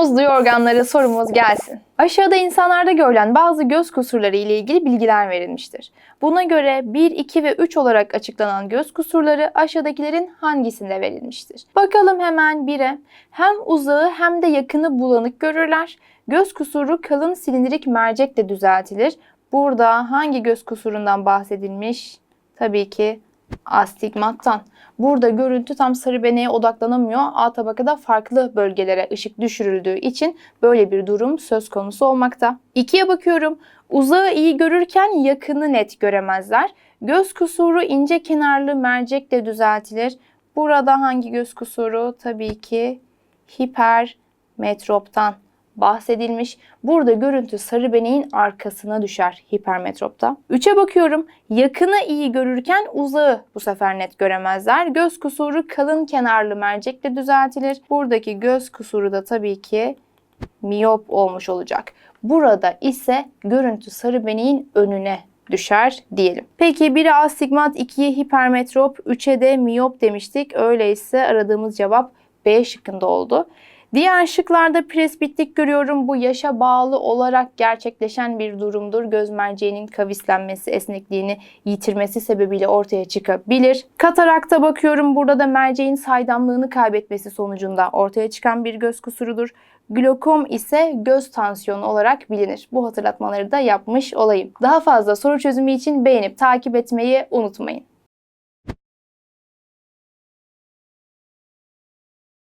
Konumuz duyu organları sorumuz gelsin. Aşağıda insanlarda görülen bazı göz kusurları ile ilgili bilgiler verilmiştir. Buna göre 1, 2 ve 3 olarak açıklanan göz kusurları aşağıdakilerin hangisinde verilmiştir? Bakalım hemen 1'e. Hem uzağı hem de yakını bulanık görürler. Göz kusuru kalın silindirik mercekle düzeltilir. Burada hangi göz kusurundan bahsedilmiş? Tabii ki astigmattan. Burada görüntü tam sarı beneğe odaklanamıyor. A tabakada farklı bölgelere ışık düşürüldüğü için böyle bir durum söz konusu olmakta. İkiye bakıyorum. Uzağı iyi görürken yakını net göremezler. Göz kusuru ince kenarlı mercekle düzeltilir. Burada hangi göz kusuru? Tabii ki hipermetroptan bahsedilmiş. Burada görüntü sarı beneğin arkasına düşer hipermetropta. 3'e bakıyorum. Yakını iyi görürken uzağı bu sefer net göremezler. Göz kusuru kalın kenarlı mercekle düzeltilir. Buradaki göz kusuru da tabii ki miyop olmuş olacak. Burada ise görüntü sarı beneğin önüne düşer diyelim. Peki biri astigmat, 2'ye hipermetrop, 3'e de miyop demiştik. Öyleyse aradığımız cevap B şıkkında oldu. Diğer şıklarda presbitlik görüyorum. Bu yaşa bağlı olarak gerçekleşen bir durumdur. Göz merceğinin kavislenmesi, esnekliğini yitirmesi sebebiyle ortaya çıkabilir. Katarakta bakıyorum. Burada da merceğin saydamlığını kaybetmesi sonucunda ortaya çıkan bir göz kusurudur. Glokom ise göz tansiyonu olarak bilinir. Bu hatırlatmaları da yapmış olayım. Daha fazla soru çözümü için beğenip takip etmeyi unutmayın.